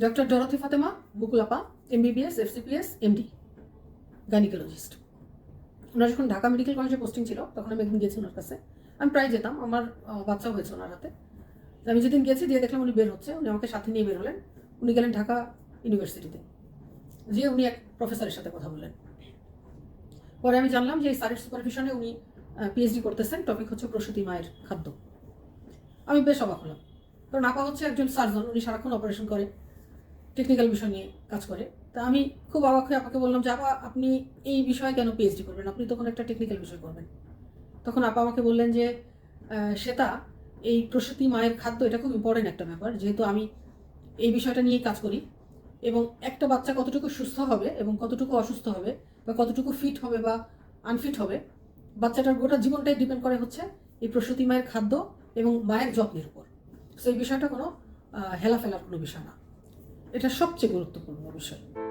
Doctor Dorothy Fatema বুকুলাপা MBBS FCPS MD gynaecologist ওনার যখন ঢাকা মেডিকেল কলেজে পোস্টিং ছিল, তখন আমি একদিন গেছি ওনার কাছে। আমি প্রায় যেতাম, আমার বাচ্চাও হয়েছে ওনার হাতে। আমি যেদিন গেছি, দিয়ে দেখলাম উনি বের হচ্ছে, উনি আমাকে সাথে নিয়ে বের হলেন। উনি গেলেন ঢাকা ইউনিভার্সিটিতে যে উনি এক প্রফেসরের সাথে কথা বললেন। পরে আমি জানলাম যে এই স্যারের সুপারভিশনে উনি পিএইচডি করতেছেন। টপিক হচ্ছে প্রসূতি মায়ের খাদ্য। আমি বেশ অবাক হলাম। কারণ আপা হচ্ছে একজন সার্জন উনি সারাক্ষণ অপারেশন করে। টেকনিক্যাল বিষয় নিয়ে কাজ করে। তা আমি খুব অবাক হয়ে আপাকে বললাম যে, আপা, আপনি এই বিষয়ে কেন পিএইচডি করবেন? আপনি তখন একটা টেকনিক্যাল বিষয় করবেন। তখন আপা আমাকে বললেন যে শ্বেতা, এই প্রসূতি মায়ের খাদ্য, এটা খুব ইম্পর্টেন্ট একটা ব্যাপার। যেহেতু আমি এই বিষয়টা নিয়েই কাজ করি এবং একটা বাচ্চা কতটুকু সুস্থ হবে এবং কতটুকু অসুস্থ হবে বা কতটুকু ফিট হবে বা আনফিট হবে, বাচ্চাটার গোটা জীবনটাই ডিপেন্ড করে হচ্ছে এই প্রসূতি মায়ের খাদ্য এবং মায়ের যত্নের উপর। সো এই বিষয়টা কোনো হেলাফেলার কোনো বিষয় না। এটা সবচেয়ে গুরুত্বপূর্ণ বিষয়।